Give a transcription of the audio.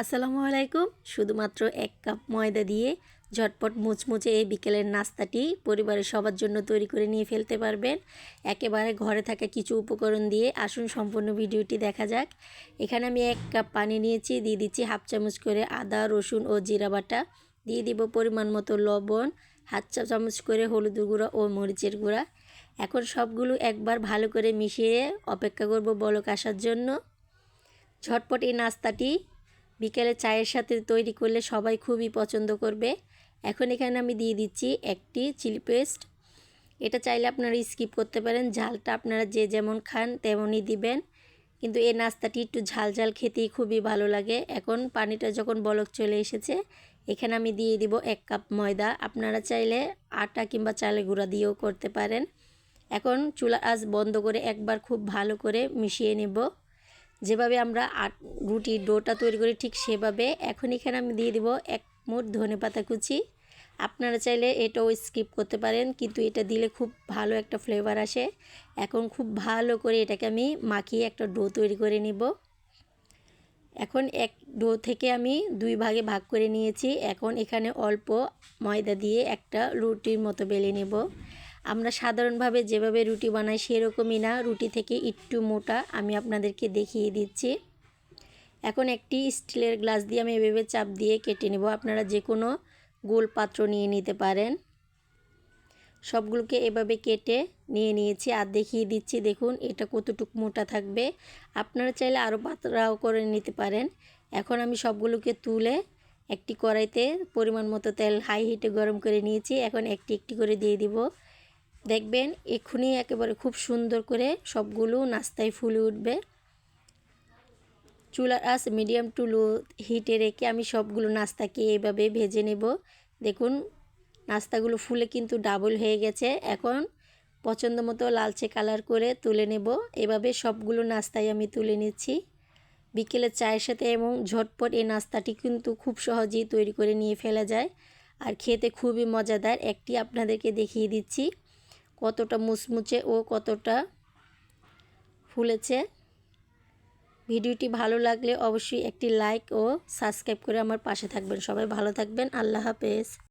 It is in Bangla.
আসসালামু আলাইকুম। শুধুমাত্র এক কাপ ময়দা দিয়ে ঝটপট মুচমুচে এই বিকেলের নাস্তাটি পরিবারের সবার জন্য তৈরি করে নিয়ে ফেলতে পারবেন। একেবারে ঘরে থাকা কিছু উপকরণ দিয়ে আসুন, সম্পূর্ণ ভিডিওটি দেখা যাক। এখানে আমি এক কাপ পানি নিয়েছি, দিয়ে দিচ্ছি হাফ চামচ করে আদা, রসুন ও জিরা বাটা। দিয়ে দিব পরিমাণ মতো লবণ, হাফ চা চামচ করে হলুদ গুঁড়া ও মরিচের গুঁড়া। এখন সবগুলো একবার ভালো করে মিশিয়ে অপেক্ষা করব বলক আসার জন্য। ঝটপট এই নাস্তাটি বিকেলে চায়ের সাথে তৈরি করলে সবাই খুবই পছন্দ করবে। এখন এখানে আমি দিয়ে দিচ্ছি একটি চিলি পেস্ট। এটা চাইলে আপনারা স্কিপ করতে পারেন, ঝালটা আপনারা যে যেমন খান তেমনই দিবেন। কিন্তু এই নাস্তাটি একটু ঝাল ঝাল খেতেই খুবই ভালো লাগে। এখন পানিটা যখন বলক চলে এসেছে, এখানে আমি দিয়ে দিব এক কাপ ময়দা। আপনারা চাইলে আটা কিংবা চালের গুঁড়া দিয়েও করতে পারেন। এখন চুলা আজ বন্ধ করে একবার খুব ভালো করে মিশিয়ে নেব। যেভাবে আমরা আট রুটির ডোটা তৈরি করি ঠিক সেভাবে এখন এখানে আমি দিয়ে দিব এক মুঠ ধনে পাতা কুচি। আপনারা চাইলে এটাও স্কিপ করতে পারেন, কিন্তু এটা দিলে খুব ভালো একটা ফ্লেভার আসে। এখন খুব ভালো করে এটাকে আমি মাখিয়ে একটা ডো তৈরি করে নিব। এখন এক ডো থেকে আমি দুই ভাগে ভাগ করে নিয়েছি। এখন এখানে অল্প ময়দা দিয়ে একটা রুটির মতো বেলে নেব। আমরা সাধারণভাবে যেভাবে রুটি বানাই সেরকমই না। রুটি থেকে একটু মোটা আমি আপনাদেরকে দেখিয়ে দিচ্ছি। এখন একটি স্টিলের গ্লাস দিয়ে আমি এভাবে চাপ দিয়ে কেটে নেব। আপনারা যে কোনো গোল পাত্র নিয়ে নিতে পারেন। সবগুলোকে এভাবে কেটে নিয়ে নিয়েছি। আর দেখিয়ে দিচ্ছি, দেখুন, এটা কতটুকু মোটা থাকবে। আপনারা চাইলে আরও পাতলাও করে নিতে পারেন। এখন আমি সবগুলোকে তুলে একটি কড়াইতে পরিমাণ মতো তেল, হাই হিটে গরম করে নিয়েছি। এখন একটি একটি করে দিয়ে দিব। দেখবেন এক্ষুনি একেবারে খুব সুন্দর করে সবগুলো নাস্তায় ফুলে উঠবে। চুলার আস মিডিয়াম টু লো হিটে রেখে আমি সবগুলো নাস্তাকে এইভাবে ভেজে নেব। দেখুন, নাস্তাগুলো ফুলে কিন্তু ডাবল হয়ে গেছে। এখন পছন্দ মতো লালচে কালার করে তুলে নেব। এভাবে সবগুলো নাস্তাই আমি তুলে নিচ্ছি। বিকেলে চায়ের সাথে এবং ঝটপট এই নাস্তাটি কিন্তু খুব সহজেই তৈরি করে নিয়ে ফেলা যায়। আর খেতে খুবই মজাদার একটি আপনাদেরকে দেখিয়ে দিচ্ছি। কতটা মুচমুচে ও কতটা ফুলেছে। ভিডিওটি ভালো লাগলে অবশ্যই একটি লাইক ও সাবস্ক্রাইব করে আমার পাশে থাকবেন। সবাই ভালো থাকবেন। আল্লাহ হাফেজ।